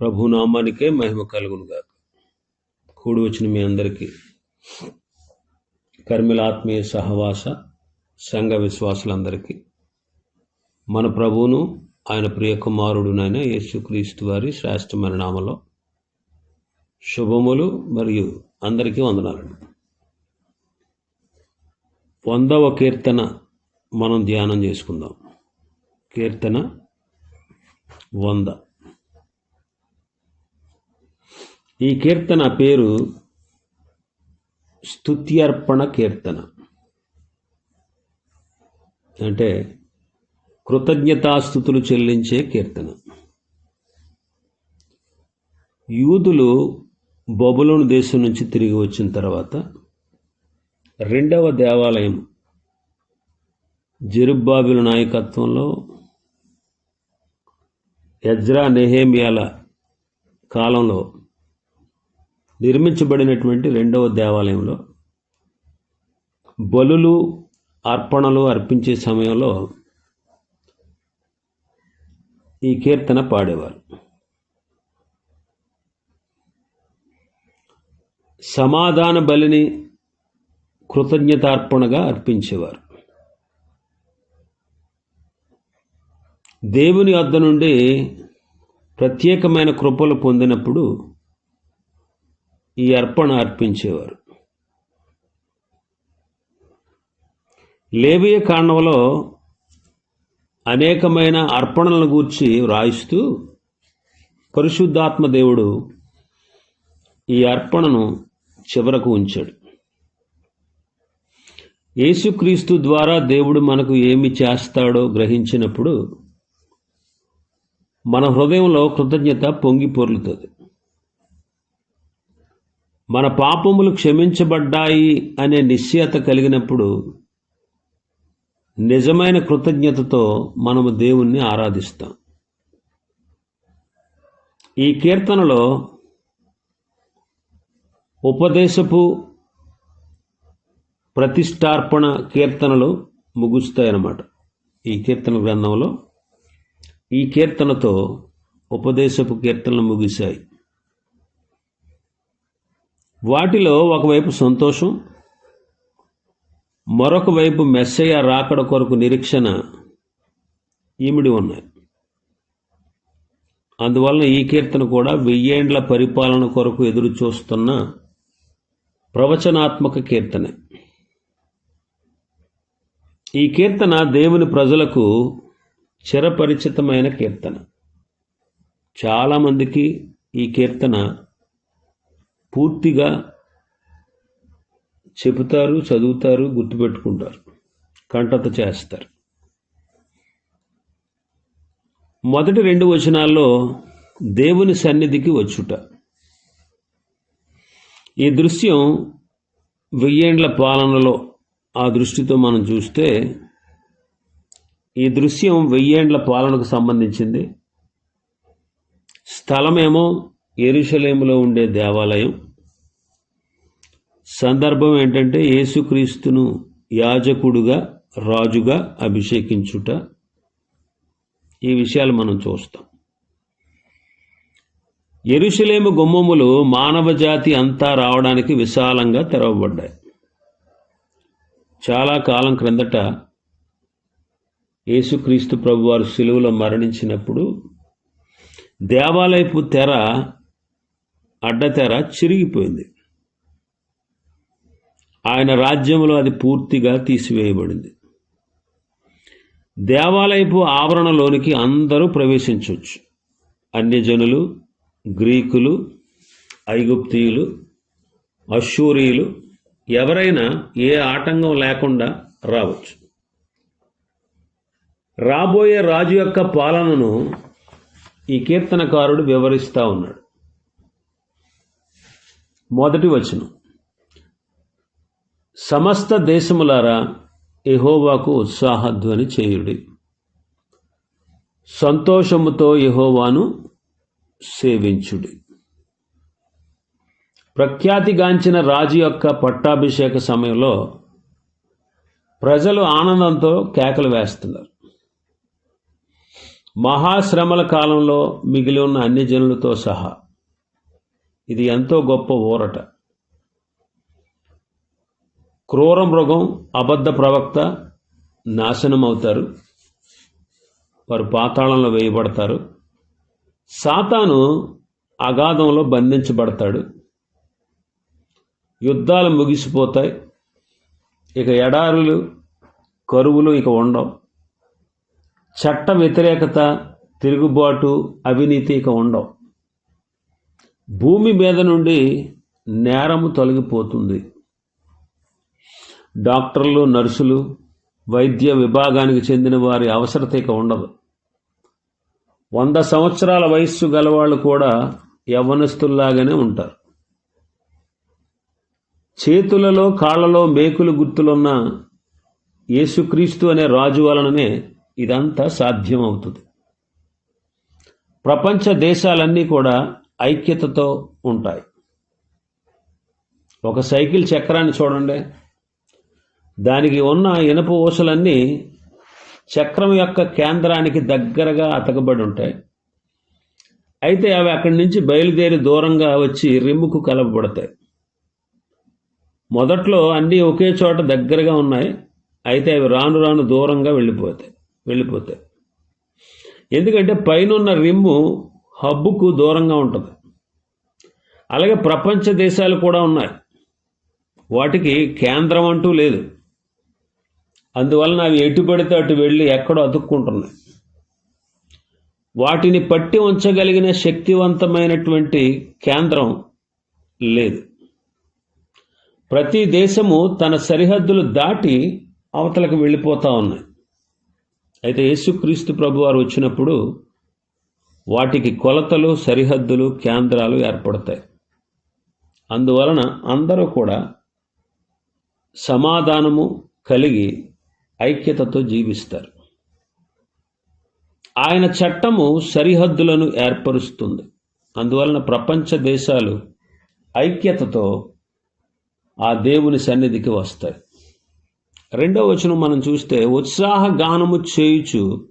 ప్రభునామానికే మహిమ కలుగునుగాక కూడి వచ్చిన మీ అందరికీ కర్మిల ఆత్మీయ సహవాస సంఘ విశ్వాసులందరికీ మన ప్రభువును ఆయన ప్రియ కుమారుడునైన యేసుక్రీస్తు వారి శ్రేష్టమైన నామలో శుభములు మరియు అందరికీ వందనాలండి వందవ కీర్తన మనం ధ్యానం చేసుకుందాం. కీర్తన వంద. ఈ కీర్తన పేరు స్తుత్యర్పణ కీర్తన. అంటే కృతజ్ఞతాస్థుతులు చెల్లించే కీర్తన. యూదులు బొబులోని దేశం నుంచి తిరిగి వచ్చిన తర్వాత రెండవ దేవాలయం జెరుబ్బాబిల నాయకత్వంలో ఎజ్రా నెహేమియాల కాలంలో నిర్మించబడినటువంటి రెండవ దేవాలయంలో బలులు అర్పణలు అర్పించే సమయంలో ఈ కీర్తన పాడేవారు. సమాధాన బలిని కృతజ్ఞతార్పణగా అర్పించేవారు. దేవుని వద్ద నుండి ప్రత్యేకమైన కృపలు పొందినప్పుడు ఈ అర్పణ అర్పించేవారు. లేబియ కాండంలో అనేకమైన అర్పణలను గూర్చి వ్రాయిస్తూ పరిశుద్ధాత్మ దేవుడు ఈ అర్పణను చివరకు ఉంచాడు. యేసుక్రీస్తు ద్వారా దేవుడు మనకు ఏమి చేస్తాడో గ్రహించినప్పుడు మన హృదయంలో కృతజ్ఞత పొంగి పొర్లుతుంది. మన పాపములు క్షమించబడ్డాయి అనే నిశ్చయత కలిగినప్పుడు నిజమైన కృతజ్ఞతతో మనము దేవుణ్ణి ఆరాధిస్తాం. ఈ కీర్తనలో ఉపదేశపు ప్రతిష్టార్పణ కీర్తనలు ముగుస్తాయన్నమాట. ఈ కీర్తన గ్రంథంలో ఈ కీర్తనతో ఉపదేశపు కీర్తనలు ముగిశాయి. వాటిలో ఒకవైపు సంతోషం మరొక వైపు మెస్సయ్య రాకడ కొరకు నిరీక్షణ ఈమిడి ఉన్నాయి. అందువలన ఈ కీర్తన కూడా వెయ్యేండ్ల పరిపాలన కొరకు ఎదురు చూస్తున్న ప్రవచనాత్మక కీర్తనే. ఈ కీర్తన దేవుని ప్రజలకు చిరపరిచితమైన కీర్తన. చాలామందికి ఈ కీర్తన పూర్తిగా చెబుతారు చదువుతారు గుర్తుపెట్టుకుంటారు కంటత చేస్తారు. మొదటి రెండు వచనాల్లో దేవుని సన్నిధికి వచ్చుట. ఈ దృశ్యం వెయ్యేండ్ల పాలనలో ఆ దృష్టితో మనం చూస్తే ఈ దృశ్యం వెయ్యేండ్ల పాలనకు సంబంధించింది. స్థలమేమో ఎరుషలేములో ఉండే దేవాలయం. సందర్భం ఏంటంటే యేసుక్రీస్తును యాజకుడుగా రాజుగా అభిషేకించుట. ఈ విషయాలు మనం చూస్తాం. ఎరుషలేము గుమ్మములు మానవ జాతి అంతా రావడానికి విశాలంగా తెరవబడ్డాయి. చాలా కాలం క్రిందట యేసుక్రీస్తు ప్రభువారు సిలువలో మరణించినప్పుడు దేవాలయపు తెర అడ్డతెర చిరిగిపోయింది. ఆయన రాజ్యంలో అది పూర్తిగా తీసివేయబడింది. దేవాలయపు ఆవరణలోనికి అందరూ ప్రవేశించవచ్చు అన్యజనులు గ్రీకులు ఐగుప్తీయులు అశూరియులు ఎవరైనా ఏ ఆటంకం లేకుండా రావచ్చు. రాబోయే రాజు యొక్క పాలనను ఈ కీర్తనకారుడు వివరిస్తూ ఉన్నాడు. మొదటి వచనం. సమస్త దేశములారా ఎహోవాకు ఉత్సాహధ్వని చేయుడి. సంతోషముతో యహోవాను సేవించుడి. ప్రఖ్యాతిగాంచిన రాజు యొక్క పట్టాభిషేక సమయంలో ప్రజలు ఆనందంతో కేకలు వేస్తున్నారు. మహాశ్రమల కాలంలో మిగిలి ఉన్న అన్ని జనులతో సహా ఇది ఎంతో గొప్ప ఊరట. క్రూర మృగం అబద్ధ ప్రవక్త నాశనం అవుతారు వారు పాతాళంలో వేయబడతారు. సాతాను అగాధంలో బంధించబడతాడు. యుద్ధాలు ముగిసిపోతాయి. ఇక ఎడారులు కరువులు ఇక ఉండవు. చట్ట వ్యతిరేకత తిరుగుబాటు అవినీతి ఇక ఉండవు. భూమి మీద నుండి నేరము తొలగిపోతుంది. డాక్టర్లు నర్సులు వైద్య విభాగానికి చెందిన వారి అవసరత ఇక ఉండదు. వంద సంవత్సరాల వయస్సు గలవాళ్ళు కూడా యవ్వనస్తుల్లాగానే ఉంటారు. చేతులలో కాళ్ళలో మేకులు గుర్తులున్న యేసుక్రీస్తు అనే రాజు వలననే ఇదంతా సాధ్యమవుతుంది. ప్రపంచ దేశాలన్నీ కూడా ఐక్యతతో ఉంటాయి. ఒక సైకిల్ చక్రాన్ని చూడండి. దానికి ఉన్న ఇనప ఊసలన్నీ చక్రం యొక్క కేంద్రానికి దగ్గరగా అతకబడి ఉంటాయి. అయితే అవి అక్కడి నుంచి బయలుదేరి దూరంగా వచ్చి రిమ్ముకు కలపబడతాయి మొదట్లో అన్నీ ఒకే చోట దగ్గరగా ఉన్నాయి. అయితే అవి రాను రాను దూరంగా వెళ్ళిపోతాయి వెళ్ళిపోతాయి. ఎందుకంటే పైన రిమ్ము హబ్బుకు దూరంగా ఉంటుంది. అలాగే ప్రపంచ దేశాలు కూడా ఉన్నాయి. వాటికి కేంద్రం అంటూ లేదు. అందువలన అవి ఎటు పడితే అటు వెళ్ళి ఎక్కడో అతుక్కుంటున్నాయి. వాటిని పట్టి ఉంచగలిగిన శక్తివంతమైనటువంటి కేంద్రం లేదు. ప్రతి దేశము తన సరిహద్దులు దాటి అవతలకు వెళ్ళిపోతూ ఉన్నాయి. అయితే యేసుక్రీస్తు ప్రభువారు వచ్చినప్పుడు వాటికి కొలతలు సరిహద్దులు కేంద్రాలు ఏర్పడతాయి. అందువలన అందరూ కూడా సమాధానము కలిగి ఐక్యతతో జీవిస్తారు. ఆయన చట్టము సరిహద్దులను ఏర్పరుస్తుంది. అందువలన ప్రపంచ దేశాలు ఐక్యతతో ఆ దేవుని సన్నిధికి వస్తాయి. రెండో వచనం మనం చూస్తే ఉత్సాహ గానము చేయుచు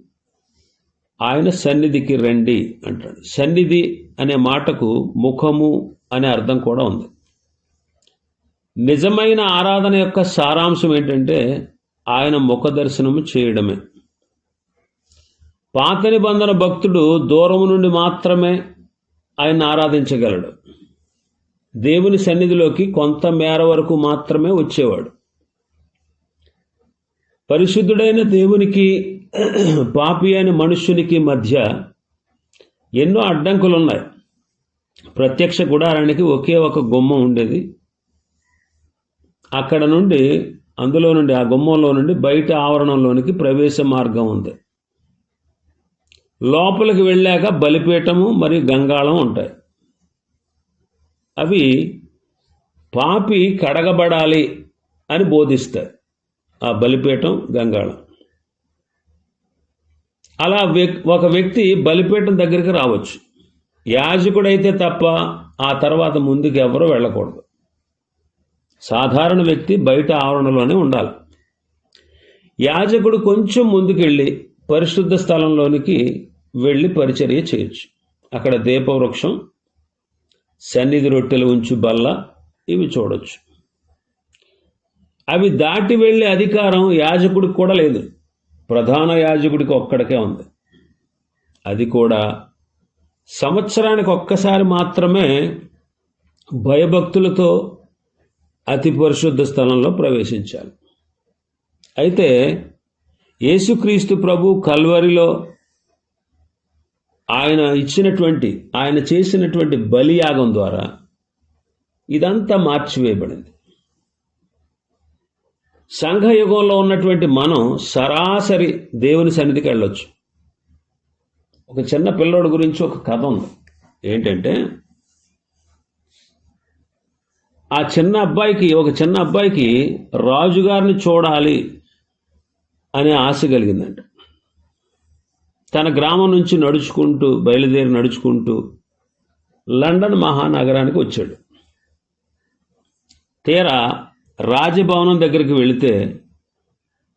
ఆయన సన్నిధికి రండి అంటాడు. సన్నిధి అనే మాటకు ముఖము అనే అర్థం కూడా ఉంది. నిజమైన ఆరాధన యొక్క సారాంశం ఏంటంటే ఆయన ముఖ దర్శనము చేయడమే. పాత నిబంధన భక్తుడు దూరం నుండి మాత్రమే ఆయన ఆరాధించగలడు. దేవుని సన్నిధిలోకి కొంత మేర వరకు మాత్రమే వచ్చేవాడు. పరిశుద్ధుడైన దేవునికి పాపి అయిన మనుష్యునికి మధ్య ఎన్నో అడ్డంకులు ఉన్నాయి ప్రత్యక్ష గుడారానికి ఒకే ఒక గుమ్మం ఉండేది. అక్కడ నుండి అందులో నుండి ఆ గుమ్మంలో నుండి బయట ఆవరణంలోనికి ప్రవేశ మార్గం ఉంది. లోపలికి వెళ్ళాక బలిపీఠము మరియు గంగాళం ఉంటాయి. అవి పాపి కడగబడాలి అని బోధిస్తాయి. ఆ బలిపీఠం గంగాళం. అలా ఒక వ్యక్తి బలిపీఠం దగ్గరికి రావచ్చు. యాజకుడైతే తప్ప ఆ తర్వాత ముందుకు ఎవరు వెళ్ళకూడదు. సాధారణ వ్యక్తి బయట ఆవరణలోనే ఉండాలి. యాజకుడు కొంచెం ముందుకెళ్ళి పరిశుద్ధ స్థలంలోనికి వెళ్ళి పరిచర్య చేయొచ్చు. అక్కడ దీపవృక్షం సన్నిధి రొట్టెలు ఉంచు బల్ల ఇవి చూడొచ్చు. అవి దాటి వెళ్ళే అధికారం యాజకుడికి కూడా లేదు. ప్రధాన యాజకుడికి ఒక్కడికే ఉంది. అది కూడా సంవత్సరానికి ఒక్కసారి మాత్రమే భయభక్తులతో అతి పరిశుద్ధ స్థలంలో ప్రవేశించాలి. అయితే యేసుక్రీస్తు ప్రభు కల్వరిలో ఆయన ఇచ్చినటువంటి ఆయన చేసినటువంటి బలియాగం ద్వారా ఇదంతా మార్చివేయబడింది. సంఘయుగంలో ఉన్నటువంటి మనం సరాసరి దేవుని సన్నిధికి వెళ్ళొచ్చు. ఒక చిన్న పిల్లోడు గురించి ఒక కథ ఉంది. ఏంటంటే ఆ చిన్న అబ్బాయికి ఒక చిన్న అబ్బాయికి రాజుగారిని చూడాలి అనే ఆశ కలిగిందంట. తన గ్రామం నుంచి నడుచుకుంటూ బయలుదేరి నడుచుకుంటూ లండన్ మహానగరానికి వచ్చాడు. తీరా రాజభవనం దగ్గరికి వెళితే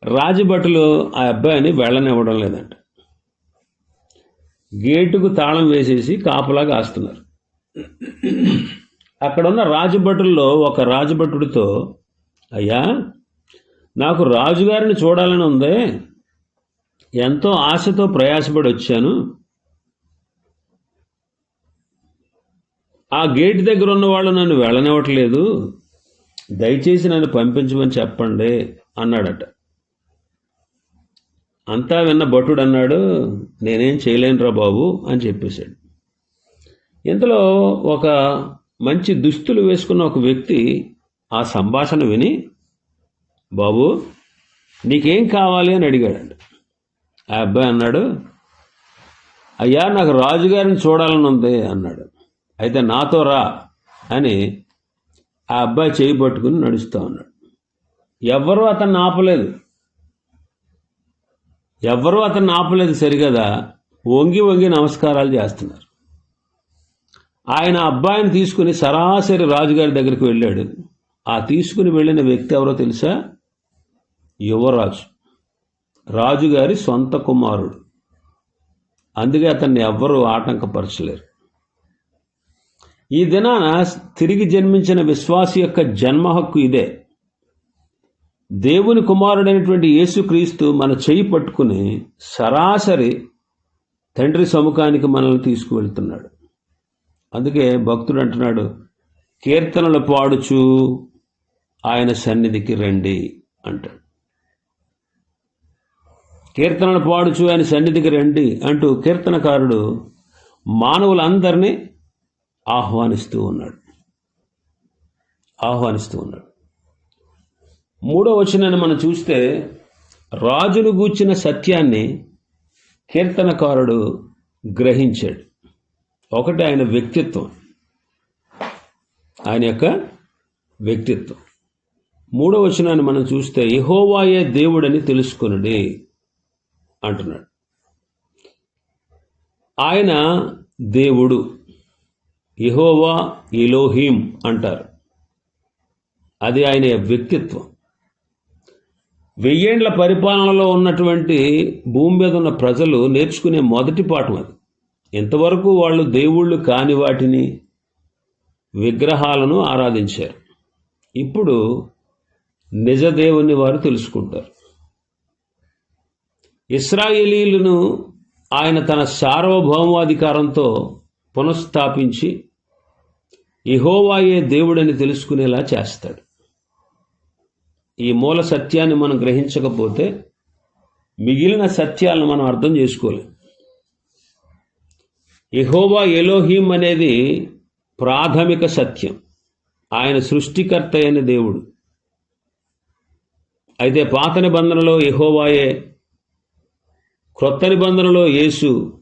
రాజభటులు ఆ అబ్బాయిని వెళ్ళనివ్వడం లేదంట. గేటుకు తాళం వేసేసి కాపలా కాస్తున్నారు అక్కడున్న రాజభటుల్లో ఒక రాజభటుడితో అయ్యా నాకు రాజుగారిని చూడాలని ఉందే. ఎంతో ఆశతో ప్రయాసపడి వచ్చాను. ఆ గేట్ దగ్గర ఉన్న వాళ్ళు నన్ను వెళ్ళనివ్వట్లేదు. దయచేసి నన్ను పంపించమని చెప్పండి అన్నాడట. అంతా విన్న భటుడు అన్నాడు నేనేం చేయలేనురా బాబు అని చెప్పేశాడు. ఇంతలో ఒక మంచి దుస్తులు వేసుకున్న ఒక వ్యక్తి ఆ సంభాషణ విని బాబు నీకేం కావాలి అని అడిగాడంట. ఆ అబ్బాయి అన్నాడు అయ్యా నాకు రాజుగారిని చూడాలని ఉంది అన్నాడు. అయితే నాతో రా అని ఆ అబ్బాయి చేయి పట్టుకుని నడుస్తూ ఉన్నాడు. ఎవ్వరూ అతన్ని ఆపలేదు. ఎవ్వరూ అతన్ని ఆపలేదు సరిగదా? వంగి వంగి నమస్కారాలు చేస్తున్నారు. ఆయన అబ్బాయిని తీసుకుని సరాసరి రాజుగారి దగ్గరికి వెళ్ళాడు. ఆ తీసుకుని వెళ్ళిన వ్యక్తి ఎవరో తెలుసా? యువరాజు. రాజుగారి సొంత కుమారుడు. అందుకే అతన్ని ఎవ్వరూ ఆటంకపరచలేరు. ఈ దినాన తిరిగి జన్మించిన విశ్వాసి యొక్క జన్మ హక్కు ఇదే. దేవుని కుమారుడైనటువంటి యేసుక్రీస్తు మన చేయి పట్టుకుని సరాసరి తండ్రి సముఖానికి మనల్ని తీసుకువెళ్తున్నాడు. అందుకే భక్తుడు అంటున్నాడు కీర్తనలు పాడుచు ఆయన సన్నిధికి రండి అంటాడు. కీర్తనలు పాడుచు ఆయన సన్నిధికి రండి అంటూ కీర్తనకారుడు మానవులందరినీ ఆహ్వానిస్తూ ఉన్నాడు. ఆహ్వానిస్తూ ఉన్నాడు. మూడో వచనాన్ని మనం చూస్తే రాజును గూర్చిన సత్యాన్ని కీర్తనకారుడు గ్రహించాడు. ఒకటి ఆయన వ్యక్తిత్వం. ఆయన యొక్క వ్యక్తిత్వం. మూడో వచనాన్ని మనం చూస్తే యహోవాయే దేవుడని తెలుసుకునుడి అంటున్నాడు. ఆయన దేవుడు. ఇహోవా ఇలోహీం అంటారు. అది ఆయన వ్యక్తిత్వం. వెయ్యేండ్ల పరిపాలనలో ఉన్నటువంటి భూమి మీద ఉన్న ప్రజలు నేర్చుకునే మొదటి పాఠం అది. ఇంతవరకు వాళ్ళు దేవుళ్ళు కాని వాటిని విగ్రహాలను ఆరాధించారు. ఇప్పుడు నిజ దేవుని వారు తెలుసుకుంటారు. ఇస్రాయేలీలను ఆయన తన సార్వభౌమాధికారంతో పునఃస్థాపించి ఇహోవాయే దేవుడని తెలుసుకునేలా చేస్తాడు. ఈ మూల సత్యాన్ని మనం గ్రహించకపోతే మిగిలిన సత్యాలను మనం అర్థం చేసుకోలేం. ఇహోవా ఎలోహీం అనేది ప్రాథమిక సత్యం. ఆయన సృష్టికర్త అయిన దేవుడు. అయితే పాత నిబంధనలో ఇహోవాయే క్రొత్త నిబంధనలో యేసు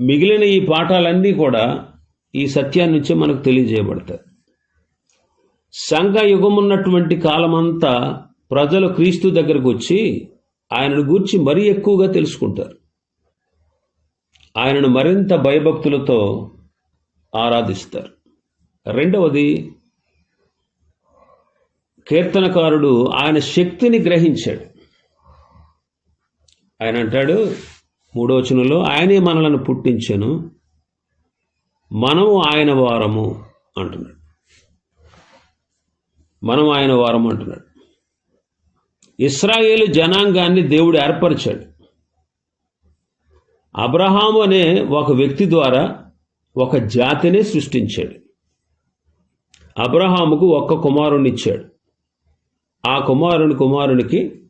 మిగిలిన ఈ పాఠాలన్నీ కూడా ఈ సత్యాన్ని నుంచే మనకు తెలియజేయబడతాయి. సంఘ యుగమున్నటువంటి కాలమంతా ప్రజలు క్రీస్తు దగ్గరకు వచ్చి ఆయనను గూర్చి మరీ ఎక్కువగా తెలుసుకుంటారు. ఆయనను మరింత భయభక్తులతో ఆరాధిస్తారు. రెండవది కీర్తనకారుడు ఆయన శక్తిని గ్రహించాడు. ఆయన అంటాడు మూడోచనంలో ఆయనే మనలను పుట్టించను. మనము ఆయన వారము అంటున్నాడు. మనం ఆయన వారం అంటున్నాడు. ఇస్రాయేలు జనాంగాన్ని దేవుడు ఏర్పరిచాడు. అబ్రహాము అనే ఒక వ్యక్తి ద్వారా ఒక జాతిని సృష్టించాడు. అబ్రహాముకు ఒక్క కుమారుని ఇచ్చాడు. ఆ కుమారుని కుమారునికి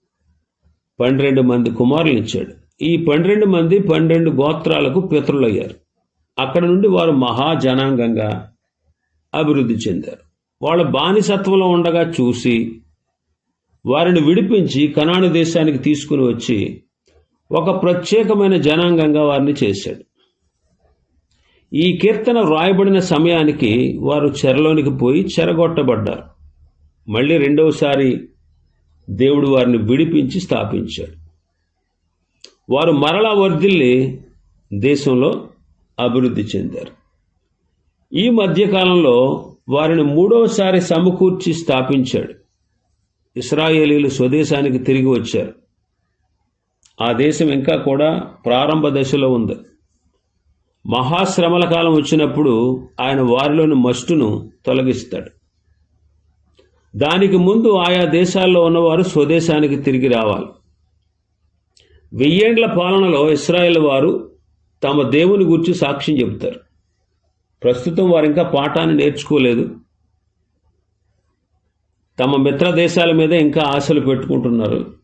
పన్నెండు మంది కుమారులు ఇచ్చాడు. ఈ పన్నెండు మంది పన్నెండు గోత్రాలకు పితరులయ్యారు. అక్కడ నుండి వారు మహాజనాంగంగా అభివృద్ధి చెందారు. వాళ్ళ బానిసత్వంలో ఉండగా చూసి వారిని విడిపించి కనాను దేశానికి తీసుకుని వచ్చి ఒక ప్రత్యేకమైన జనాంగంగా వారిని చేశాడు. ఈ కీర్తన వ్రాయబడిన సమయానికి వారు చెరలోనికి పోయి చెరగొట్టబడ్డారు. మళ్ళీ రెండవసారి దేవుడు వారిని విడిపించి స్థాపించాడు. వారు మరలా వర్ధిల్లి దేశంలో అభివృద్ధి చెందారు. ఈ మధ్యకాలంలో వారిని మూడవసారి సమకూర్చి స్థాపించాడు. ఇస్రాయేలీలు స్వదేశానికి తిరిగి వచ్చారు. ఆ దేశం ఇంకా కూడా ప్రారంభ దశలో ఉంది. మహాశ్రమల కాలం వచ్చినప్పుడు ఆయన వారిలోని మస్టును తొలగిస్తాడు. దానికి ముందు ఆయా దేశాల్లో ఉన్నవారు స్వదేశానికి తిరిగి రావాలి. వెయ్యేండ్ల పాలనలో ఇస్రాయేల్ వారు తమ దేవుని గురించి సాక్ష్యం చెబుతారు. ప్రస్తుతం వారు ఇంకా పాఠాన్ని నేర్చుకోలేదు. తమ మిత్ర దేశాల మీద ఇంకా ఆశలు పెట్టుకుంటున్నారు.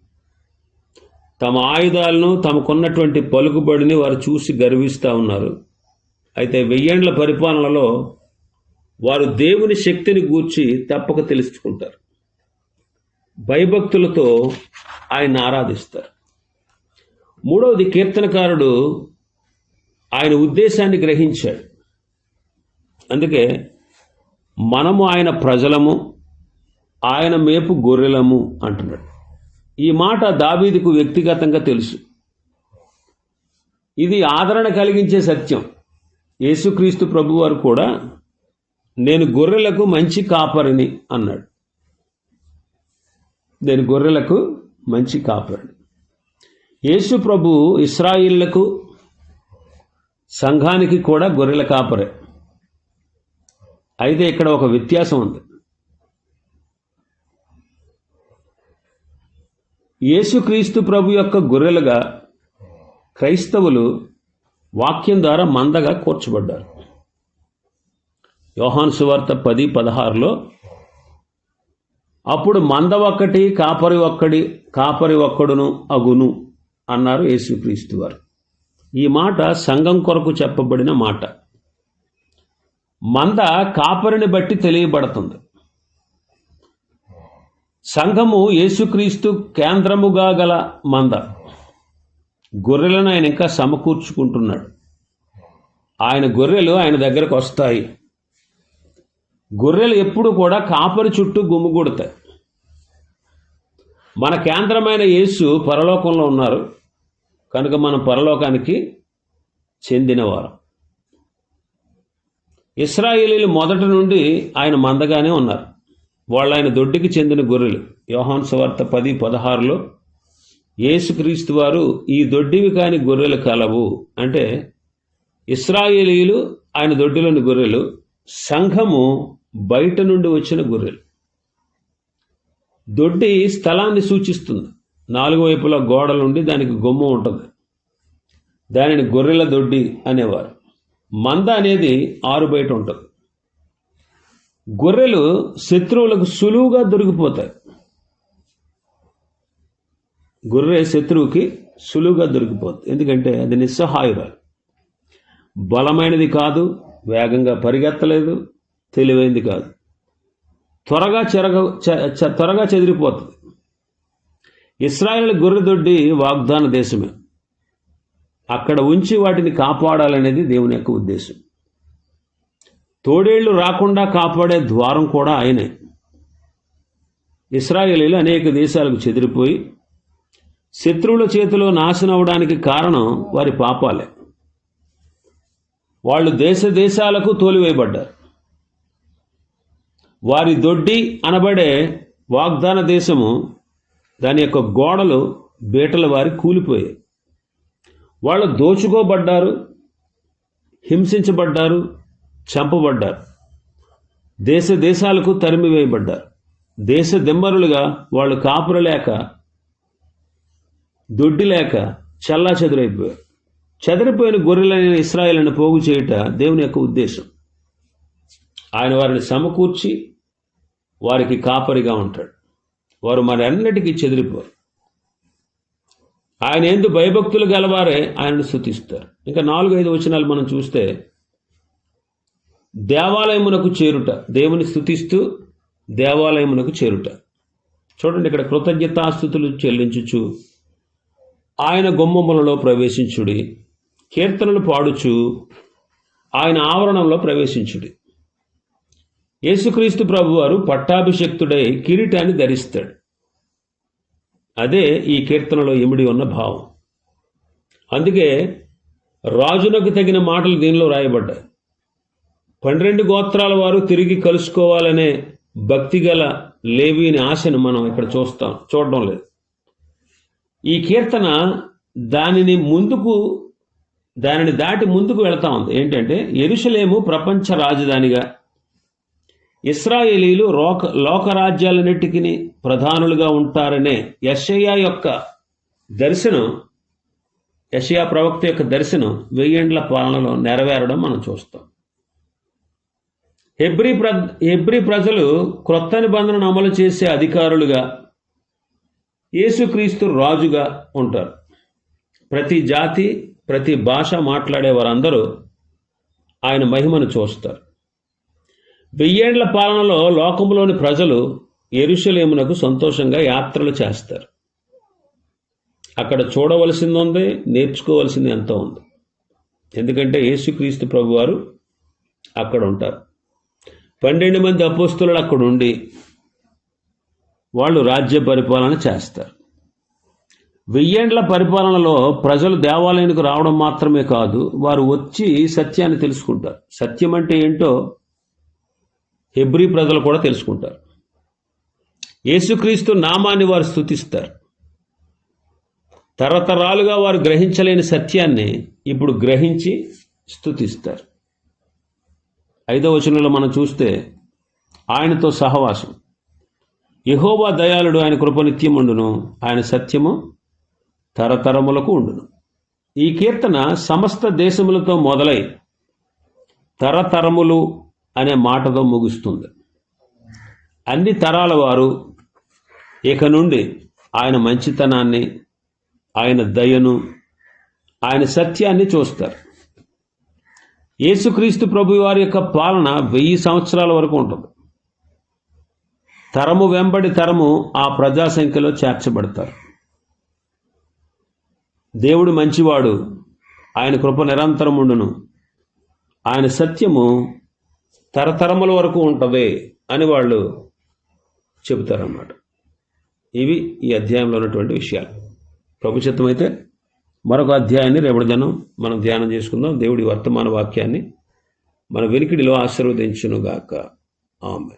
తమ ఆయుధాలను తమకున్నటువంటి పలుకుబడిని వారు చూసి గర్విస్తూ ఉన్నారు. అయితే వెయ్యేండ్ల పరిపాలనలో వారు దేవుని శక్తిని గూర్చి తప్పక తెలుసుకుంటారు. భయభక్తులతో ఆయన ఆరాధిస్తారు. మూడవది కీర్తనకారుడు ఆయన ఉద్దేశాన్ని గ్రహించాడు. అందుకే మనము ఆయన ప్రజలము ఆయన మేపు గొర్రెలము అంటున్నాడు. ఈ మాట దావీదుకు వ్యక్తిగతంగా తెలుసు. ఇది ఆదరణ కలిగించే సత్యం. యేసుక్రీస్తు ప్రభువారు కూడా నేను గొర్రెలకు మంచి కాపరిని అన్నాడు. నేను గొర్రెలకు మంచి కాపరిని. యేసు ప్రభు ఇస్రాయిళ్ళకు సంఘానికి కూడా గొర్రెల కాపరే. అయితే ఇక్కడ ఒక వ్యత్యాసం ఉంది. యేసుక్రీస్తు ప్రభు యొక్క గొర్రెలుగా క్రైస్తవులు వాక్యం ద్వారా మందగా కూర్చబడ్డారు. యోహాన్ సువార్త పది పదహారులో అప్పుడు మంద ఒక్కటి కాపరి ఒక్కడి కాపరి ఒక్కడును అగును. అన్నారు యేసుక్రీస్తు వారు. ఈ మాట సంఘం కొరకు చెప్పబడిన మాట. మంద కాపరిని బట్టి తెలియబడుతుంది. సంఘము యేసుక్రీస్తు కేంద్రముగా గల మంద. గొర్రెలను ఆయన ఇంకా సమకూర్చుకుంటున్నాడు. ఆయన గొర్రెలు ఆయన దగ్గరకు వస్తాయి. గొర్రెలు ఎప్పుడు కూడా కాపరి చుట్టూ గుమ్ముగుడతాయి మన కేంద్రమైన యేసు పరలోకంలో ఉన్నారు. కనుక మనం పరలోకానికి చెందినవారు. ఇస్రాయేలీలు మొదటి నుండి ఆయన మందగానే ఉన్నారు. వాళ్ళు ఆయన దొడ్డికి చెందిన గొర్రెలు. యోహాన్ సువార్త పది పదహారులో యేసుక్రీస్తు వారు ఈ దొడ్డివి కాని గొర్రెలు కలవు అంటే ఇస్రాయేలీలు ఆయన దొడ్డిలోని గొర్రెలు సంఘము బయట నుండి వచ్చిన గొర్రెలు. దొడ్డి స్థలాన్ని సూచిస్తుంది. నాలుగు వైపుల గోడలుండి దానికి గొమ్మ ఉంటుంది. దానిని గొర్రెల దొడ్డి అనేవారు. మంద అనేది ఆరు బయట ఉంటుంది. గొర్రెలు శత్రువులకు సులువుగా దొరికిపోతాయి. గొర్రె శత్రువుకి సులువుగా దొరికిపోతుంది. ఎందుకంటే అది నిస్సహాయురాలు. బలమైనది కాదు వేగంగా పరిగెత్తలేదు తెలివైంది కాదు. త్వరగా చెరగ త్వరగా చెదిరిపోతుంది. ఇస్రాయల్ గొర్రెదొడ్డి వాగ్దాన దేశమే. అక్కడ ఉంచి వాటిని కాపాడాలనేది దేవుని యొక్క ఉద్దేశం. తోడేళ్ళు రాకుండా కాపాడే ద్వారం కూడా ఆయనే. ఇస్రాయేలీలు అనేక దేశాలకు చెదిరిపోయి శత్రువుల చేతిలో నాశనం అవడానికి కారణం వారి పాపాలే. వాళ్ళు దేశ దేశాలకు తోలివేయబడ్డారు. వారి దొడ్డి అనబడే వాగ్దాన దేశము దాని యొక్క గోడలు బీటల వారి కూలిపోయాయి. వాళ్ళు దోచుకోబడ్డారు హింసించబడ్డారు చంపబడ్డారు. దేశ దేశాలకు తరిమివేయబడ్డారు దేశ దిమ్మరులుగా వాళ్ళు కాపుర లేక దొడ్డి లేక చల్లా చెదరైపోయారు. చెదరిపోయిన గొర్రెలైన ఇస్రాయేల్ని పోగు చేయుట దేవుని యొక్క ఉద్దేశం. ఆయన వారిని సమకూర్చి వారికి కాపరిగా ఉంటాడు. వారు మరి చెదిరిపోరు. ఆయన ఎందు భయభక్తులు గలవారే ఆయనను స్థుతిస్తారు ఇంకా నాలుగు ఐదు వచనాలు మనం చూస్తే దేవాలయమునకు చేరుట దేవుని స్థుతిస్తూ దేవాలయమునకు చేరుట. చూడండి ఇక్కడ కృతజ్ఞతాస్థుతులు చెల్లించుచు ఆయన గుమ్మములలో ప్రవేశించుడి కీర్తనలు పాడుచు ఆయన ఆవరణంలో ప్రవేశించుడి. యేసుక్రీస్తు ప్రభువారు పట్టాభిషక్తుడై కిరీటాన్ని ధరిస్తాడు. అదే ఈ కీర్తనలో ఇమిడి ఉన్న భావం. అందుకే రాజునకు తగిన మాటలు దీనిలో రాయబడ్డాయి. పన్నెండు గోత్రాల వారు తిరిగి కలుసుకోవాలనే భక్తిగల లేవీని ఆశను మనం ఇక్కడ చూస్తాం చూడడం లేదు. ఈ కీర్తన దానిని ముందుకు దానిని దాటి ముందుకు వెళ్తా ఉంది. ఏంటంటే ఎరుషలేము ప్రపంచ రాజధానిగా ఇస్రాయేలీలు లోక లోకరాజ్యాలన్నిటికీ ప్రధానులుగా ఉంటారనే యషయా యొక్క దర్శనం యషయా ప్రవక్త యొక్క దర్శనం వెయ్యేండ్ల పాలనలో నెరవేరడం మనం చూస్తాం. హెబ్రి ప్ర హెబ్రి ప్రజలు క్రొత్త నిబంధనను అమలు చేసే అధికారులుగా యేసుక్రీస్తు రాజుగా ఉంటారు. ప్రతి జాతి ప్రతి భాష మాట్లాడే వారందరూ ఆయన మహిమను చూస్తారు. వెయ్యేండ్ల పాలనలో లోకంలోని ప్రజలు ఎరుషలేమునకు సంతోషంగా యాత్రలు చేస్తారు. అక్కడ చూడవలసింది ఉంది నేర్చుకోవలసింది ఎంతో ఉంది. ఎందుకంటే యేసుక్రీస్తు ప్రభువారు అక్కడ ఉంటారు. పన్నెండు మంది అపోస్తులు అక్కడ ఉండి వాళ్ళు రాజ్య పరిపాలన చేస్తారు. వెయ్యేండ్ల పరిపాలనలో ప్రజలు దేవాలయానికి రావడం మాత్రమే కాదు వారు వచ్చి సత్యాన్ని తెలుసుకుంటారు. సత్యం అంటే ఏంటో హెబ్రీ ప్రజలు కూడా తెలుసుకుంటారు. యేసుక్రీస్తు నామాన్ని వారు స్థుతిస్తారు తరతరాలుగా వారు గ్రహించలేని సత్యాన్ని ఇప్పుడు గ్రహించి స్థుతిస్తారు ఐదవ వచనంలో మనం చూస్తే ఆయనతో సహవాసం. యహోవా దయాళుడు ఆయన కృప నిత్యముండును ఆయన సత్యము తరతరములకు ఉండును. ఈ కీర్తన సమస్త దేశములతో మొదలై తరతరములు అనే మాటతో ముగుస్తుంది. అన్ని తరాల వారు ఇక నుండి ఆయన మంచితనాన్ని ఆయన దయను ఆయన సత్యాన్ని చూస్తారు. యేసుక్రీస్తు ప్రభు వారి యొక్క పాలన వెయ్యి సంవత్సరాల వరకు ఉంటుంది. తరము వెంబడి తరము ఆ ప్రజా సంఖ్యలో చేర్చబడతారు. దేవుడు మంచివాడు ఆయన కృప నిరంతరం ఉండును ఆయన సత్యము తరతరముల వరకు ఉంటుంది అని వాళ్ళు చెబుతారన్నమాట. ఇవి ఈ అధ్యాయంలో ఉన్నటువంటి విషయాలు. ప్రభుత్వం అయితే మరొక అధ్యాయాన్ని రేపటి దినం మనం ధ్యానం చేసుకుందాం. దేవుడి వర్తమాన వాక్యాన్ని మన వెలికిడిలో ఆశీర్వదించునుగాక. ఆమె